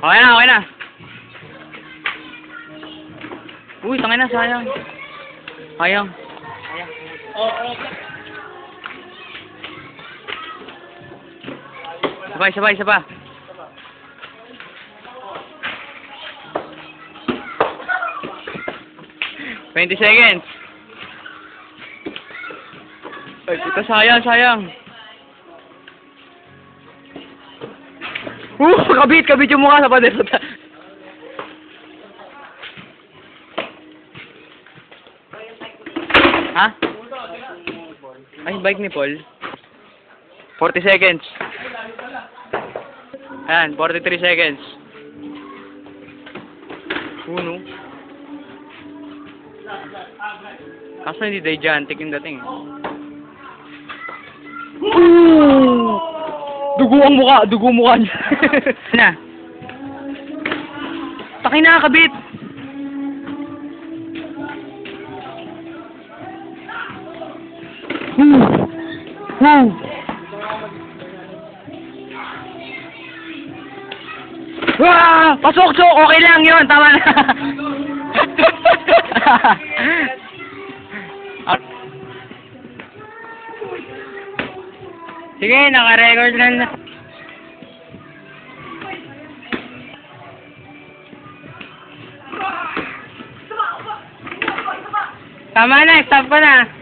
Okay na, okay na. Uy, tangin na, sayang. Sayang. Sabay, sabay, sabay. Twenty seconds. Ay, puta, sayang, sayang. Uh, kabit, kabit yung mukha sa pader. ha? Ay, bike ni Paul. 40 seconds. Ayan, 43 seconds. Uno. Kaso hindi gigantic yung dating. eh. Dugo ang mukha, dugo ang mukha niya. na. Takin na, kabit. Woo! Woo! Ah! Pasok, sok! Okay lang yun, tama na. Sige, naka-record lang na. Tama na, stop ko na.